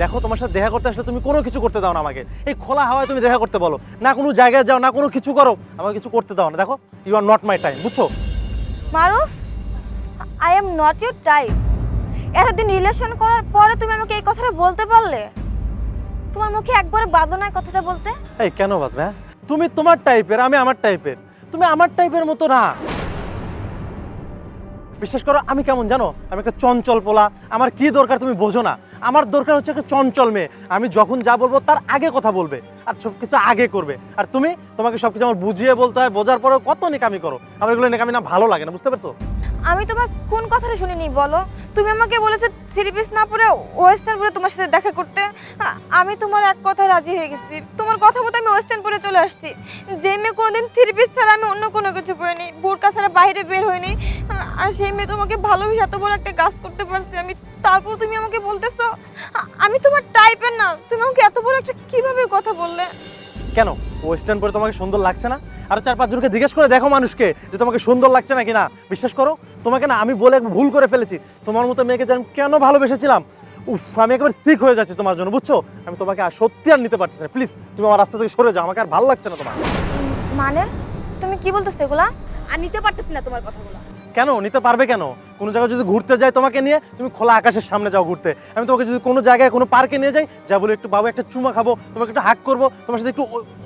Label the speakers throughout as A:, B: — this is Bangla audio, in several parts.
A: দেখো তোমার সাথে দেখা করতে আসলে তুমি কোনো কিছু করতে দাও না আমাকে। এই খোলা হাওয়ায় তুমি দেখা করতে বলো। না কোনো জায়গায় যাও না কোনো কিছু করো আমাকে কিছু করতে দাও না। দেখো you are not my time বুঝছ?
B: Maruf I am not your type এতদিন রিলেশন করার পরে তুমি আমাকে এই কথাটা বলতে পারলে? তোমার মুখে একবারে বাদো নাই কথাটা বলতে?
A: এই কেন বাদ হ্যাঁ? তুমি তোমার টাইপের আমি আমার টাইপের তুমি আমার টাইপের মতো না। বিশ্বাস করো আমি কেমন জানো? আমি একটা চঞ্চল পোলা। আমার কি দরকার তুমি বোঝো না। আমার দরকার হচ্ছে একটা চঞ্চল মেয়ে। আমি যখন যা বলব তার আগে কথা বলবে আর সব কিছু আগে করবে। আর তুমি তোমাকে সব কিছু আমার বুঝিয়ে বলতে হয়, বোঝার পরেও কত নেকামি করো। আমার এগুলো নেকামি না, ভালো লাগে না, বুঝতে পারছ?
B: আমি তোমার কোন কথাটা শুনিনি, বলো? তুমি আমাকে বলেছে থ্রি পিস না পরে ওয়েস্টার্ন পরে তোমার সাথে দেখা করতে। আমি তোমার এক কথায় রাজি হয়ে গেছি। তোমার কথা মতো আমি ওয়েস্টার্ন পরে চলে আসছি। যে মেয়ে কোনোদিন থ্রি পিস ছাড়া আমি অন্য কোনো কিছু পরিনি, বোরকা ছাড়া বাইরে বের হইনি। আর সেই মেয়ে তোমাকে ভালোবেসে এত বড় একটা কাজ করতে পারছি, আমি তারপর তুমি আমাকে বলতেছো? আমি তোমার টাইপের না। তুমি আমাকে এত বড় একটা কীভাবে কথা বললে?
A: কেন? ওয়েস্টার্ন পরে তোমাকে সুন্দর লাগছে না? আর চার পাঁচজনকে জিজ্ঞেস করে দেখো মানুষকে যে তোমাকে সুন্দর লাগছে নাকি না বিশ্বাস করো তোমাকে না আমি বলে ভুল করে ফেলেছি। তোমার মতো মেয়েকে যে আমি কেন ভালোবেসেছিলাম? উফ আমি একেবারে সিক হয়ে যাচ্ছি তোমার জন্য বুঝছ? আমি তোমাকে আর সত্যি আর নিতে পারতেছি না। প্লিজ তুমি আমার রাস্তা থেকে সরে যাও আমাকে আর ভালো লাগছে না তোমার।
B: মানে? তুমি কি বলতেছো এগুলা? আর নিতে পারতেছি না তোমার কথাগুলো।
A: কেন? নিতে পারবে কেন? কোনো জায়গায় যদি ঘুরতে যাই তোমাকে নিয়ে, তুমি খোলা আকাশের সামনে যাও ঘুরতে। আমি তোমাকে যদি কোনো জায়গায়, কোনো পার্কে নিয়ে যাই, যা বলে একটু বাবু একটা চুমা খাব, তোমাকে একটু হাক করব, তোমার সাথে একটু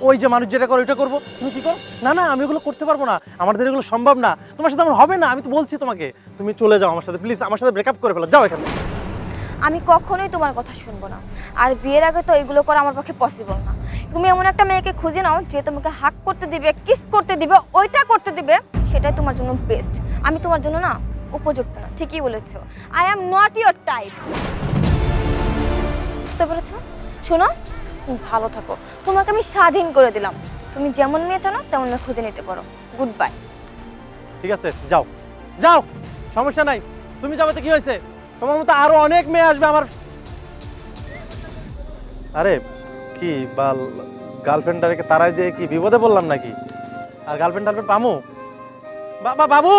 A: ওই যে মানুষ যেটা করো ওইটা করব। তুমি কি করো? না না, আমি ওগুলো করতে পারব না। আমাদের এগুলো সম্ভব না। তোমার সাথে আমার হবে না, আমি তো বলছি তোমাকে। তুমি চলে যাও আমার সাথে প্লিজ আমার সাথে ব্রেকআপ করে ফেলো। যাও এখানে
B: আমি কখনোই তোমার কথা শুনব না। আর বিয়ের আগে তো এগুলো করা আমার পক্ষে পসিবল না। তুমি এমন একটা মেয়েকে খুঁজে নাও যে তোমাকে হাক করতে দিবে কিস করতে দিবে, ওইটা করতে দিবে, সেটাই তোমার জন্য বেস্ট আমি তোমার জন্য না, উপযুক্ত না, ঠিকই বলেছ। I am not your type বুঝতে পেরেছ? শোনো, তুমি ভালো থাকো। তোমাকে আমি স্বাধীন করে দিলাম। তুমি যেমন মেয়ে চাও না তেমন মেয়ে খুঁজে নিতে পারো। গুড বাই
A: ঠিক আছে, যাও। যাও! সমস্যা নাই। তুমি যাবে তো, কি হয়েছে? তোমার মতো আরও অনেক মেয়ে আসবে আমার। আরে, কি বাল গার্লফ্রেন্ডটাকে তারাই দিয়ে কি বিপদে বললাম নাকি? আর গার্লফ্রেন্ড টার্লফ্রেন্ড পামু। বাবা বাবু!